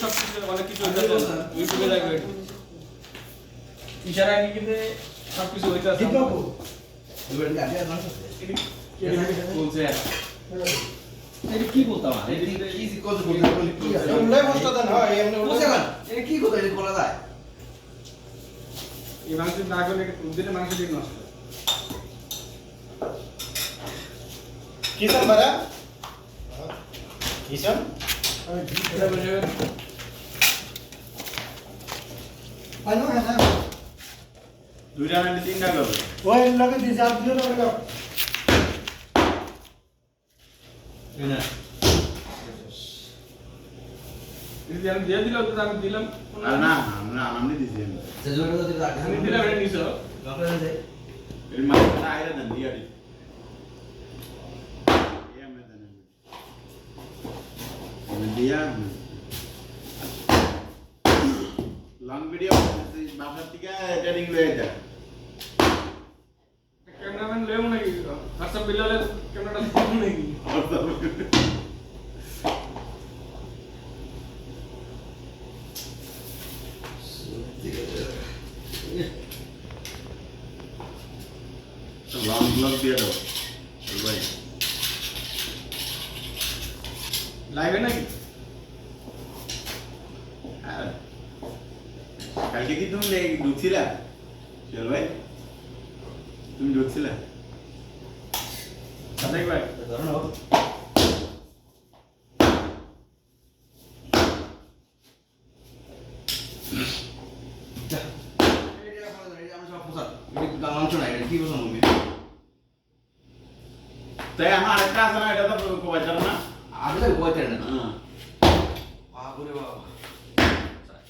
সব কিছু অনেক কিছু হইতেছে ইউটিউবে দেখবে। ইশারায় নিকিতে সব কিছু হইতেছে বলছে? এটা কি বলতাম আর এদিকে উল্লাই কষ্ট দেন হয় এমনি উল্লাই এই মাংস না করলে দিলে মাংস ঠিক নষ্ট। কিষান বারা কিষান এটা বসে দুইটা মিনিট তিনটা করবে ওই লগে দিছে আর দিও। লগে যদি আমি দিয়ে দিলাম তো আমি দিলাম। আর না আমরা আমি দিছি আমি। দিলাম এটা নিছো। এর মাঝখানে আইরা দেন দিয়া লং ভিডিও বাসার থেকে এডিটিং লয়ে যায় ক্যামেরাম্যান লেও নাকি হোয়াটসঅ্যাপ বিল্লালে ক্যামেরাটা ফোন নাকি লং ব্লগ দিয়ে দাও ভাই লাইভে নাকি আর কালকে কি তুমি ঢুকছিলা চল ভাই তুমি ঢুকছিলা দেখ ভাই তাই আমার আরেকটা আছে না এটা তো কবাইতার না হ্যাঁ